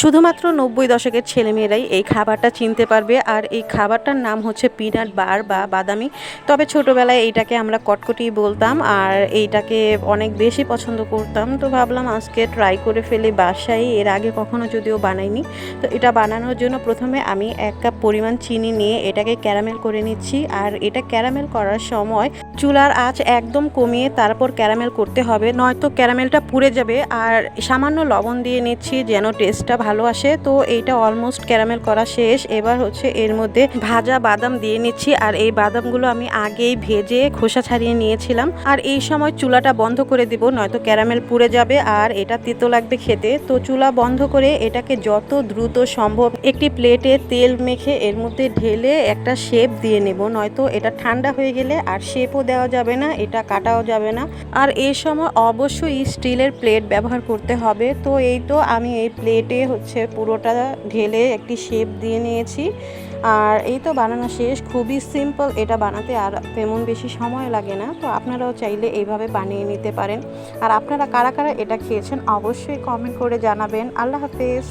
শুধুমাত্র নব্বই দশকের ছেলেমেয়েরাই এই খাবারটা চিনতে পারবে। আর এই খাবারটার নাম হচ্ছে পিনাট বার বা বাদামি। তবে ছোটোবেলায় এইটাকে আমরা কটকটি বলতাম, আর এইটাকে অনেক বেশি পছন্দ করতাম। তো ভাবলাম আজকে ট্রাই করে ফেলে বাসায়, এর আগে কখনো যদিও বানাইনি। তো এটা বানানোর জন্য প্রথমে আমি এক কাপ পরিমাণ চিনি নিয়ে এটাকে ক্যারামেল করে নিচ্ছি। আর এটা ক্যারামেল করার সময় চুলার আঁচ একদম কমিয়ে তারপর ক্যারামেল করতে হবে। নয়তো ক্যারামেলটা পুড়ে যাবে। আর সামান্য লবণ দিয়ে নিচ্ছি যেন টেস্টটা ভালো আসে, তো এইটা অলমোস্ট ক্যারামেল করা শেষ। এবার হচ্ছে এর মধ্যে ভাজা বাদাম দিয়ে নিচ্ছি, আর এই বাদামগুলো আমি আগেই ভেজে খোসা ছাড়িয়ে নিয়েছিলাম। আর এই সময় চুলাটা বন্ধ করে দিব, নয়তো ক্যারামেল পুড়ে যাবে, আর এটা তিতো লাগবে খেতে। তো চুলা বন্ধ করে এটাকে যত দ্রুত সম্ভব একটি প্লেটে তেল মেখে এর মধ্যে ঢেলে একটা শেপ দিয়ে নেব, নয়তো এটা ঠান্ডা হয়ে গেলে আর শেপও দেওয়া যাবে না, এটা কাটাও যাবে না। আর এই সময় অবশ্যই স্টিলের প্লেট ব্যবহার করতে হবে, তো এই তো আমি এই প্লেটে হচ্ছে পুরোটা ঢেলে একটি শেপ দিয়ে নিয়েছি। আর এই তো বানানো শেষ, খুবই সিম্পল এটা বানাতে আর তেমন বেশি সময় লাগে না। তো আপনারাও চাইলে এইভাবে বানিয়ে নিতে পারেন। আর আপনারা কারা কারা এটা খেয়েছেন, অবশ্যই কমেন্ট করে জানাবেন। আল্লাহ হাফেজ।